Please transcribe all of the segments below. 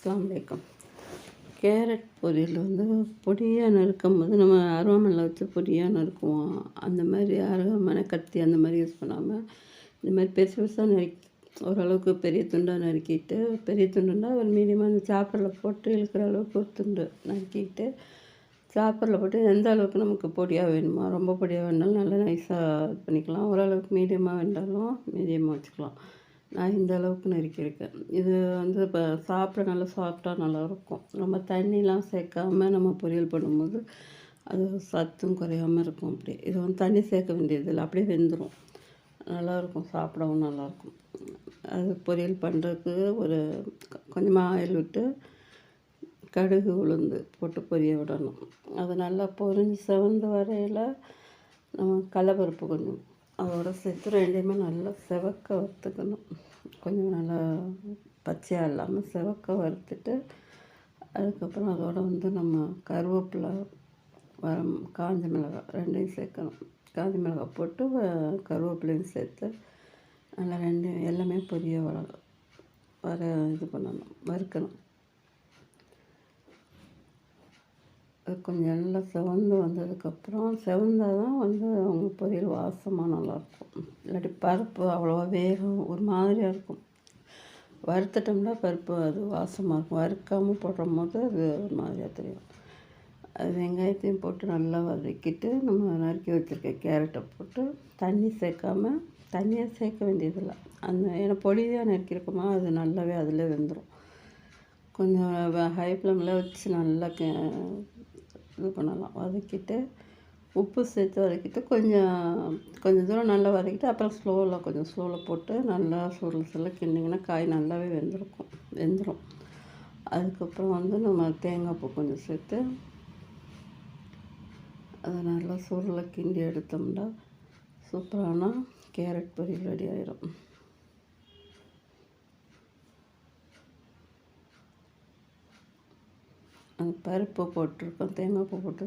அஸ்லாம் வலைக்கம் கேரட் பொரியல் வந்து பொடியாக நறுக்கும் போது நம்ம அருவாமனையில் வச்சு பொடியாக நறுக்குவோம். அந்த மாதிரி அருவாமனை கத்தி அந்த மாதிரி யூஸ் பண்ணாமல் இந்த மாதிரி பெருசு பெருசாக நறுக்கி ஓரளவுக்கு பெரிய துண்டாக நறுக்கிட்டு பெரிய துண்டுன்னா ஒரு மீடியமாக அந்த சாப்பரில் போட்டு இழுக்கிற அளவுக்கு ஒரு துண்டு நறுக்கிட்டு சாப்பரில் போட்டு எந்த அளவுக்கு நமக்கு பொடியாக வேணுமோ ரொம்ப பொடியாக வேணாலும் நல்லா நைஸாக இது பண்ணிக்கலாம். ஓரளவுக்கு மீடியமாக வேண்டாலும் மீடியமாக வச்சுக்கலாம். நான் இந்த அளவுக்கு நறுக்கியிருக்கேன் இது வந்து இப்போ சாப்பிட நல்லா சாஃப்டாக நல்லாயிருக்கும் நம்ம தண்ணிலாம் சேர்க்காம நம்ம பொரியல் பண்ணும்போது அது சத்தும் குறையாமல் இருக்கும் அப்படி. இது வந்து தண்ணி சேர்க்க வேண்டியதில்லை. அப்படியே வெந்துடும் நல்லாயிருக்கும் சாப்பிடவும் நல்லாயிருக்கும் அது பொரியல் பண்ணுறதுக்கு ஒரு கொஞ்சமாக ஆயில் விட்டு கடுகு உளுந்து போட்டு பொரிய விடணும். அது நல்லா பொரிஞ்சு செவந்து வரையில் நம்ம கடலப்பருப்பு கொஞ்சம் அதோட சேர்த்து ரெண்டையுமே நல்லா செவக்க வறுத்துக்கணும். கொஞ்சம் நல்லா பச்சையாக இல்லாமல் செவக்க வறுத்துட்டு அதுக்கப்புறம் அதோட வந்து நம்ம கருவேப்பிலை வரம் காஞ்ச மிளகாய் ரெண்டையும் சேர்க்கணும். காஞ்ச மிளகாய் போட்டு கருவேப்பிலையும் சேர்த்து நல்லா ரெண்டு எல்லாமே பொரிய வர வர இது பண்ணணும் வறுக்கணும். கொஞ்சம் நல்லா செவந்து வந்ததுக்கப்புறம் செவந்தால் தான் வந்து அவங்க பொரியல் வாசமாக நல்லாயிருக்கும் இல்லாட்டி பருப்பு அவ்வளோவா வேகும் ஒரு மாதிரியாக இருக்கும். வறுத்துட்டோம்னா பருப்பு அது வாசமாக இருக்கும். வறுக்காமல் போடும் போது அது ஒரு மாதிரியாக தெரியும். அது வெங்காயத்தையும் போட்டு நல்லா வதக்கிட்டு நம்ம நறுக்கி வச்சுருக்க கேரட்டை போட்டு தண்ணி சேர்க்காம தண்ணியை சேர்க்க வேண்டியதில்லை. அந்த ஏன்னா பொடியாக நறுக்கியிருக்கோமா அது நல்லாவே அதில் வெந்துடும் கொஞ்சம் ஹை ஃப்ளேமில் வச்சு நல்லா இது பண்ணலாம். வதக்கிட்டு உப்பு சேர்த்து வதக்கிட்டு கொஞ்சம் கொஞ்சம் தூரம் நல்லா வதக்கிட்டு அப்புறம் ஸ்லோவில் கொஞ்சம் ஸ்லோவில் போட்டு நல்லா சுருள் சுருள் கிண்டிங்கன்னா காய் நல்லாவே வெந்திருக்கும். வெந்துடும் அதுக்கப்புறம் வந்து நம்ம தேங்காய் பூ கொஞ்சம் சேர்த்து அதை நல்லா சுருளை கிண்டி எடுத்தோம்னா சூப்பரான கேரட் பொரியல் ரெடி ஆயிரும். பருப்பு போட்டிருக்கோம் தேங்காய் பூ போட்டு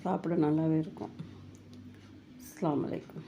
சாப்பிட நல்லாவே இருக்கும். அஸ்லாம் வலைக்கம்